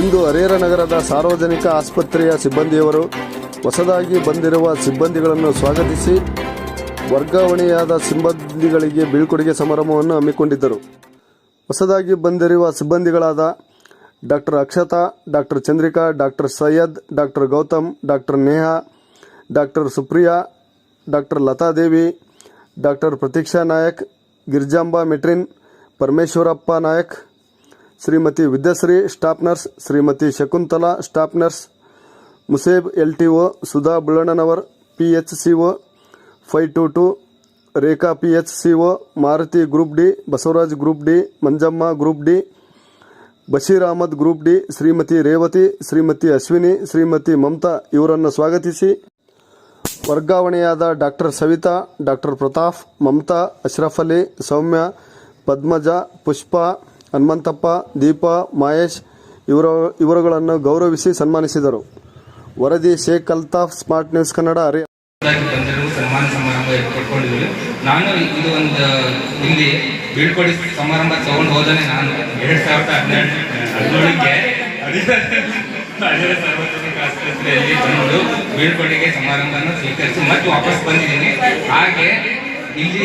ಇಂದು ಹರಿಹರ ನಗರದ ಸಾರ್ವಜನಿಕ ಆಸ್ಪತ್ರೆಯ ಸಿಬ್ಬಂದಿಯವರು ಹೊಸದಾಗಿ ಬಂದಿರುವ ಸಿಬ್ಬಂದಿಗಳನ್ನು ಸ್ವಾಗತಿಸಿ ವರ್ಗಾವಣೆಯಾದ ಸಿಬ್ಬಂದಿಗಳಿಗೆ ಬೀಳ್ಕೊಡುಗೆ ಸಮಾರಂಭವನ್ನು ಹಮ್ಮಿಕೊಂಡಿದ್ದರು. ಹೊಸದಾಗಿ ಬಂದಿರುವ ಸಿಬ್ಬಂದಿಗಳಾದ doctor Akshata, doctor Chandrika, doctor Syed, doctor Gautam, doctor Neha, doctor Supriya, doctor Latadevi, doctor Pratiksha Nayak, Girjamba matron, Parameshwarappa Nayak Shrimati Vidyashree staff nurse, Shrimati Shakuntala staff nurse, Museb L T O, Sudha Bullannanavar, P H C O, five two two, Rekha P H C O, Maruti group D, Basavaraj group D, Manjamma group D, Basheer Ahmad group D, Shrimati Revathi, Shrimati Ashwini, Shrimati Mamata ಇವರನ್ನು ಸ್ವಾಗತಿಸಿ ವರ್ಗಾವಣೆಯಾದ doctor Savita, doctor Pratap, Mamata, Ashraf Ali, Soumya, Padmaja, Pushpa Hanumanthappa, Deepa, Mahesh ಇವರ ಇವರುಗಳನ್ನು ಗೌರವಿಸಿ ಸನ್ಮಾನಿಸಿದರು. ವರದಿ Sheikh Altaf smart news Kannada ಹರಿ ಸನ್ಮಾನ ಸಮಾರಂಭ ಏರ್ಪಡ್ಕೊಂಡಿದ್ದೀವಿ ನಾನು ಇದು ಒಂದು ಇಲ್ಲಿ ಬೀಳ್ಕೊಡಿ ಸಮಾರಂಭ ತಗೊಂಡು ಹೋದಾನೆ ನಾನು. ಎರಡ್ ಸಾವಿರದ ಹದಿನೆಂಟು, ಹದಿನೇಳಕ್ಕೆ ಸಾರ್ವಜನಿಕ ಆಸ್ಪತ್ರೆಯಲ್ಲಿ ಬಂದು ಬೀಳ್ಕೊಡಿಗೆ ಸಮಾರಂಭನ ಸ್ವೀಕರಿಸಿ ಮತ್ತೆ ವಾಪಸ್ ಬಂದಿದ್ದೀನಿ. ಹಾಗೆ ಇಲ್ಲಿ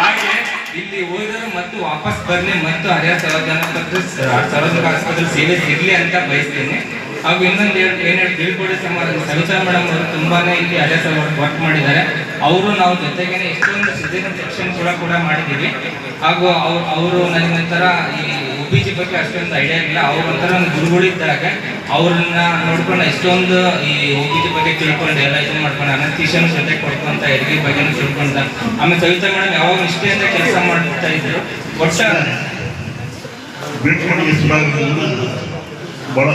ಹಾಗೆ ಇಲ್ಲಿ ಹೋದರು ಮತ್ತು ವಾಪಸ್ ಬರಲಿ ಮತ್ತು ಹರಿಯ ಸಾರ್ವಜನಿಕ ಸಾರ್ವಜನಿಕ ಆಸ್ಪತ್ರೆ ಸೇವೆ ಸಿಗಲಿ ಅಂತ ಬಯಸ್ತೇನೆ. ಹಾಗೂ ಇನ್ನೊಂದು ಹೇಳಿ, ಬೀಳ್ಕೊಡಿ ಸಮಾರಂಭ ಸವಿತಾ ಮೇಡಮ್ ಅವರು ತುಂಬಾನೇ ಇಲ್ಲಿ ಹರಿಹರ ವರ್ಕ್ ಮಾಡಿದ್ದಾರೆ. ಅವರು ನಾವು ಜೊತೆಗೇನೆ ಎಷ್ಟೊಂದು ಸೆಕ್ಷನ್ ಕೂಡ ಕೂಡ ಮಾಡಿದ್ದೀವಿ. ಹಾಗೂ ಅವ್ರು ಅವರು ನನಗೆ ಒಂಥರ ಈ ಒ ಜಿ ಬಗ್ಗೆ ಅಷ್ಟೊಂದು ಐಡಿಯಾ ಇಲ್ಲ ಅವ್ರು ಒಂಥರ ನನ್ನ ಗುರುಗಳು ಇದ್ದಾಗ ಅವ್ರನ್ನ ನೋಡ್ಕೊಂಡು ಎಷ್ಟೊಂದು ಈ ಒ ಜಿ ಬಗ್ಗೆ ತಿಳ್ಕೊಂಡು ಎಲ್ಲ ಇದು ಮಾಡ್ಕೊಂಡು ಅನಂತೀಶನ್ ಜೊತೆ ಕೊಡ್ಕೊಂತ ಹೆರಿಗೆ ಬಗ್ಗೆನೂ ತಿಳ್ಕೊಂಡ ಆಮೇಲೆ ಸವಿತಾ ಮೇಡಮ್ ಯಾವಾಗ ನಿಷ್ಠೆಯಿಂದ ಕೆಲಸ ಮಾಡ್ತಾ ಇದ್ರು. ಒಟ್ಟ ಬಹಳ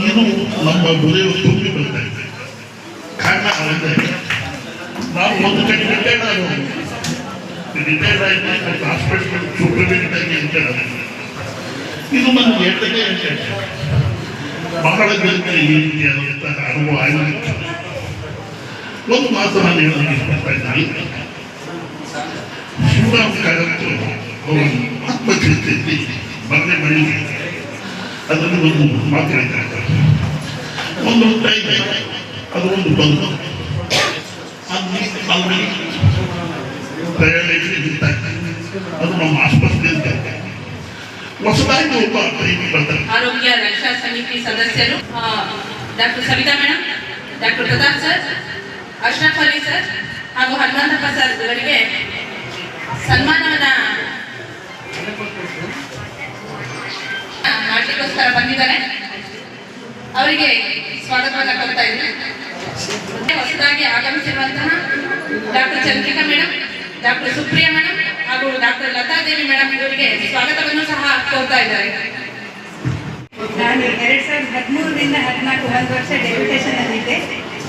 ಇದು ನಮ್ಮ ಹೃದಯ ತುಂಬಿ ಬರ್ತಾ ಇದೆ. ಕಾರಣ ನಾವು ಒಂದು ಕಡೆ ಗಂಟೆ ಆಗೋದು ರಿಟೈರ್ಡ್ ಆಗಿ ಮತ್ತು ಹಾಸ್ಪಿಟಲ್ ಸೂಪರ್ವಿಂಟ್ ಆಗಿ ಅಂತ ಇದು ನನ್ನ ಎರಡನೇ ಕೆಲಸ ಬಹಳ ಜನರಿಗೆ ಈ ರೀತಿಯಾದಂತಹ ಅನುಭವ ಆಗಿತ್ತು ಒಂದು ಮಾತು ನಾನು ಹೇಳೋದಕ್ಕೆ ಇಷ್ಟಪಡ್ತಾ ಇದ್ದೀನಿ ಶಿವರಾಮ್ ಕಾರಂತ ಅವರು ಆತ್ಮಚರಿತ್ರೆಯಲ್ಲಿ ಮರಣ ಮಾಡಿ ಅದನ್ನು ಒಂದು ಮಾತು ಹೇಳ್ತಾರೆ ಒಂದು ಟೈಮ್ ಅದು ಒಂದು ಬಂದು ಅಲ್ಲಿ ಅಲ್ಲಿ ಅದು ನಮ್ಮ ಆರೋಗ್ಯ ರಕ್ಷಾ ಸಮಿತಿ ಸದಸ್ಯರು doctor Savita madam doctor Pratap sir, Ashraf Ali sir, ಹಾಗೂ ಹನುಮಂತಪ್ಪ ಸರ್ ಇವರಿಗೆ ಸನ್ಮಾನವನ್ನ ಮಾಡಲಿಕ್ಕೋಸ್ಕರ ಬಂದಿದ್ದಾರೆ. ಅವರಿಗೆ ಸ್ವಾಗತವನ್ನ ಕೊಡ್ತಾ ಇದ್ದೀನಿ ಹೊಸದಾಗಿ ಆಗಮಿಸಿರುವಂತಹ doctor Chandrika madam doctor Supriya madam ಹಾಗೂ ಡಾಕ್ಟರ್ ಲತಾದೇವಿ ಮೇಡಮ್ ಇವರಿಗೆ ಸ್ವಾಗತವನ್ನು ಸಹ ಕೋರ್ತಾ ಇದ್ದಾರೆ. ನಾನು ಎರಡ್ ಸಾವಿರದ ಹದಿಮೂರರಿಂದ ಹದಿನಾಲ್ಕು ಒಂದು ವರ್ಷ ಡೆಪ್ಯುಟೇಷನ್ ಅಲ್ಲಿದ್ದೆ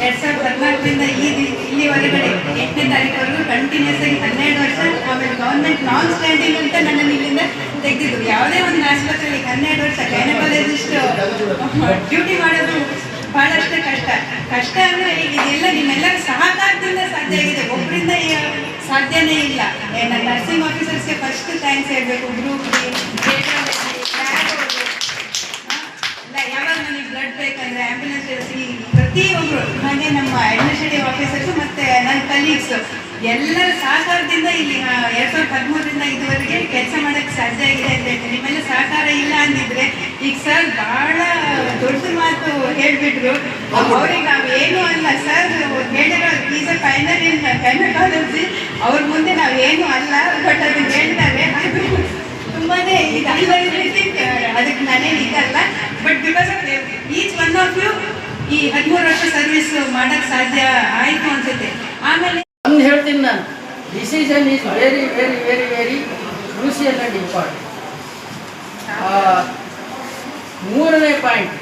ಎರಡ್ ಸಾವಿರದ ಹದಿನಾಲ್ಕರಿಂದ ಈ ಇಲ್ಲಿ ಇಲ್ಲಿವರೆಗಡೆ ಎಂಟನೇ ತಾರೀಕುವರೆಗೂ ಕಂಟಿನ್ಯೂಸ್ ಆಗಿ ಹನ್ನೆರಡು ವರ್ಷ ಆಮೇಲೆ ಗೌರ್ಮೆಂಟ್ ನಾನ್ ಸ್ಟ್ಯಾಂಡಿಂಗ್ ಅಂತ ನನ್ನನ್ನು ಇಲ್ಲಿಂದ ತೆಗೆದಿದ್ರು. ಯಾವುದೇ ಒಂದು ಆಸ್ಪತ್ರೆಯಲ್ಲಿ ಹನ್ನೆರಡು ವರ್ಷ ಗೈನಕಾಲಜಿಸ್ಟ್ ಡ್ಯೂಟಿ ಮಾಡೋದು ಬಹಳಷ್ಟು ಕಷ್ಟ. ಕಷ್ಟ ಅಂದ್ರೆ ಇದೆಲ್ಲ ನಿಮ್ಮೆಲ್ಲರ ಸಹಕಾರದಿಂದ ಸಾಧ್ಯ ಆಗಿದೆ. ಒಬ್ಬರಿಂದ ಸಾಧ್ಯನೇ ಇಲ್ಲ. ನನ್ನ ನರ್ಸಿಂಗ್ ಆಫೀಸರ್ಸ್ಗೆ ಫಸ್ಟ್ ಥ್ಯಾಂಕ್ಸ್ ಹೇಳಬೇಕು ಗ್ರೂಪ್ ಇಲ್ಲ, ಯಾವಾಗ ನನಗೆ ಬ್ಲಡ್ ಬೇಕಂದ್ರೆ ಆಂಬ್ಯುಲೆನ್ಸ್ ಪ್ರತಿಯೊಬ್ಬರು ಹಾಗೆ ನಮ್ಮ ಅಡ್ಮಿನಿಸ್ಟ್ರೇಟಿವ್ ಆಫೀಸರ್ಸ್ ಮತ್ತೆ ನನ್ನ ಕಲೀಗ್ಸ್ ಎಲ್ಲರ ಸಹಕಾರದಿಂದ ಇಲ್ಲಿ ಎರಡ್ ಸಾವಿರದ ಹದಿಮೂರರಿಂದ ಇದುವರೆಗೆ ಕೆಲಸ ಮಾಡಕ್ಕೆ ಸಾಧ್ಯ ಆಗಿದೆ ಅಂತ ಹೇಳ್ತೀನಿ. ನಿಮ್ಮೆಲ್ಲ ಸಹಕಾರ ಇಲ್ಲ ಅಂದಿದ್ರೆ, ಈಗ ಸರ್ ಬಹಳ ದೊಡ್ಡ ಮಾತು ಹೇಳ್ಬಿಟ್ರು. ಅವ್ರಿಗೆ ನಾವು ಏನು ಅಲ್ಲ ಸರ್ ಹೇಳಿರೋ is a final in gynaecology ಅವ್ರ ಮುಂದೆ ನಾವು ಏನು ಅಲ್ಲ ಬಟ್ ಅದನ್ನ ಹೇಳ್ತಾರೆ. ತುಂಬಾನೇ ಇದಲ್ಲ ಅದಕ್ಕೆ ನಾನೇನು ಇದಲ್ಲ. But because of each one of you ಈ ಹದಿಮೂರು ವರ್ಷ ಸರ್ವಿಸ್ ಮಾಡಕ್ ಸಾಧ್ಯ ಆಯ್ತು ಅನ್ಸುತ್ತೆ. ಆಮೇಲೆ ಹೇಳ್ತೀನಿ decision is very very very very crucial and important ಮೂರನೇ ಪಾಯಿಂಟ್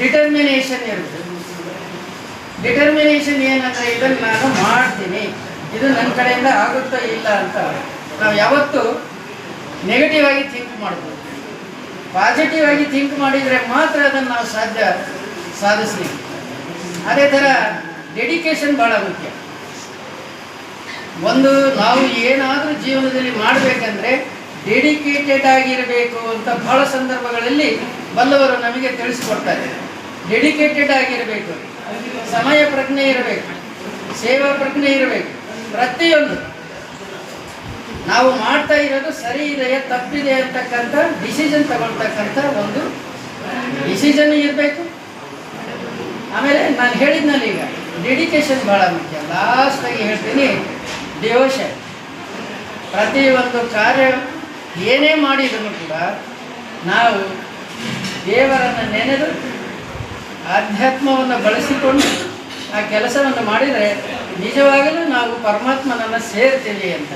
ಡಿಟರ್ಮಿನೇಷನ್ ಇರುತ್ತೆ. ಡಿಟರ್ಮಿನೇಷನ್ ಏನಂದ್ರೆ ಇದನ್ನು ನಾನು ಮಾಡ್ತೀನಿ. ಇದು ನನ್ನ ಕಡೆಯಿಂದ ಆಗುತ್ತಾ ಇಲ್ಲ ಅಂತ ನಾವು ಯಾವತ್ತೂ ನೆಗೆಟಿವ್ ಆಗಿ ಥಿಂಕ್ ಮಾಡ್ಬೋದು. ಪಾಸಿಟಿವ್ ಆಗಿ ಥಿಂಕ್ ಮಾಡಿದರೆ ಮಾತ್ರ ಅದನ್ನು ನಾವು ಸಾಧ್ಯ ಸಾಧಿಸ್ಲಿಕ್ಕೆ. ಅದೇ ಥರ ಡೆಡಿಕೇಶನ್ ಭಾಳ ಮುಖ್ಯ. ಒಂದು ನಾವು ಏನಾದರೂ ಜೀವನದಲ್ಲಿ ಮಾಡಬೇಕಂದ್ರೆ ಡೆಡಿಕೇಟೆಡ್ ಆಗಿರಬೇಕು ಅಂತ ಬಹಳ ಸಂದರ್ಭಗಳಲ್ಲಿ ಬಲ್ಲವರು ನಮಗೆ ತಿಳಿಸಿಕೊಡ್ತಾರೆ ಡೆಡಿಕೇಟೆಡ್ ಆಗಿರಬೇಕು. ಸಮಯ ಪ್ರಜ್ಞೆ ಇರಬೇಕು. ಸೇವಾ ಪ್ರಜ್ಞೆ ಇರಬೇಕು. ಪ್ರತಿಯೊಂದು. ನಾವು ಮಾಡ್ತಾ ಇರೋದು ಸರಿ ಇದೆಯಾ ತಪ್ಪಿದೆ ಅಂತಕ್ಕಂಥ ಡಿಸಿಷನ್ ತಗೊಳ್ತಕ್ಕಂಥ ಒಂದು ಡಿಸಿಷನ್ ಇರಬೇಕು. ಆಮೇಲೆ ನಾನು ಹೇಳಿದ್ನಲ್ಲ ಈಗ ಡೆಡಿಕೇಶನ್ ಭಾಳ ಮುಖ್ಯ. ಲಾಸ್ಟಾಗಿ ಹೇಳ್ತೀನಿ ಡಿವೋಷನ್ ಪ್ರತಿಯೊಂದು ಕಾರ್ಯ ಏನೇ ಮಾಡಿದ್ರು ಕೂಡ ನಾವು ದೇವರನ್ನು ನೆನೆದು ಆಧ್ಯಾತ್ಮವನ್ನು ಬಳಸಿಕೊಂಡು ಆ ಕೆಲಸವನ್ನು ಮಾಡಿದರೆ ನಿಜವಾಗಲೂ ನಾವು ಪರಮಾತ್ಮನನ್ನು ಸೇರ್ತೀವಿ ಅಂತ